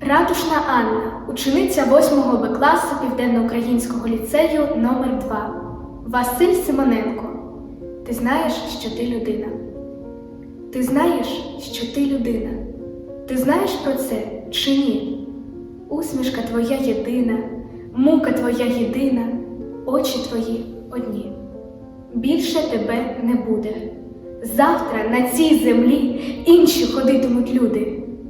Ратушна Анна, учениця 8 Б класу Південноукраїнського ліцею номер 2 Василь Симоненко. Ти знаєш, що ти людина. Ти знаєш, що ти людина. Ти знаєш про це чи ні? Усмішка твоя єдина, мука твоя єдина, очі твої одні. Більше тебе не буде. Завтра на цій землі інші ходитимуть люди,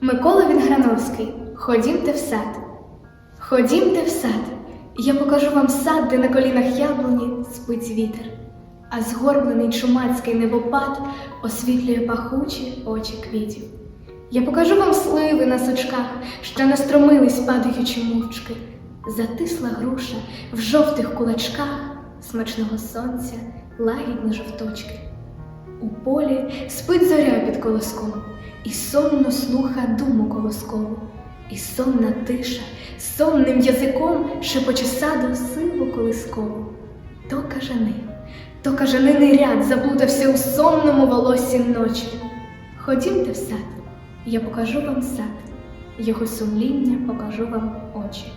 Микола Вінграновський, ходімте в сад. Ходімте в сад, я покажу вам сад, де на колінах яблуні спить вітер, а згорблений чумацький небопад освітлює пахучі очі квітів. Я покажу вам сливи на сучках, що настромились, падаючи мовчки, затисла груша в жовтих кулачках смачного сонця, лагідні жовточки. У полі спить зоря під колоском, і сонно слуха думу колоскову, і сонна тиша сонним язиком шепоче саду сиву колискову. То кажани, то кажаниний ряд заплутався у сонному волоссі ночі. Ходімте в сад, я покажу вам сад, його сумління покажу вам очі.